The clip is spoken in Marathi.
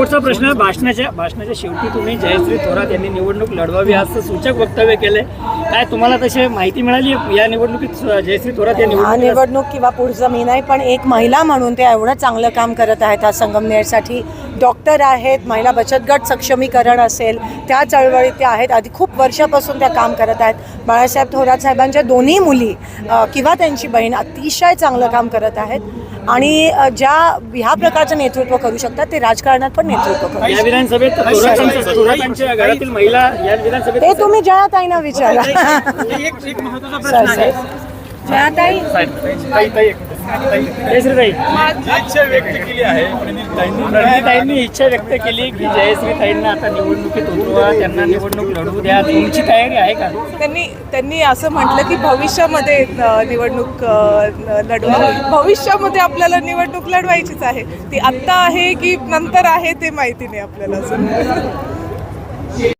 शेवटचा प्रश्न भाषणाच्या भाषणाच्या शेवटी तुम्ही जयश्री थोरात यांनी निवडणूक लढवावी असं सूचक वक्तव्य केलंय. काय तुम्हाला तशी माहिती मिळाली? या निवडणुकीत जयश्री थोरात या हा निवडणुकीत निवडणूक किंवा पुढचं मी नाही पण एक महिला म्हणून ते एवढं चांगलं काम करत आहेत हा संगमनेरसाठी. डॉक्टर आहेत महिला बचत गट सक्षमीकरण असेल त्या चळवळीत त्या आहेत आधी खूप वर्षापासून त्या काम करत आहेत बाळासाहेब थोरात साहेबांच्या दोन्ही मुली किंवा त्यांची बहीण अतिशय चांगलं काम करत आहेत आणि ज्या ह्या प्रकारचं नेतृत्व करू शकतात ते राजकारणात पण नेतृत्व करू ते तुम्ही जयाताईंना विचारा एक एक महत्त्वाचा प्रश्न आहे जयाताई जयश्री ताई इच्छा व्यक्त केली आहे. रणजिताईंनी इच्छा व्यक्त केली की जयश्री ताईंना आता निवडणुकीत उतरवा त्यांना निवडणूक लढवू द्या. तुमची तयारी आहे का? त्यांनी त्यांनी असं म्हटलं की भविष्यामध्ये निवडणूक लढवा. भविष्यामध्ये आपल्याला निवडणूक लढवायचीच आहे. ती आत्ता आहे की नंतर आहे ते माहिती नाही आपल्याला अजून.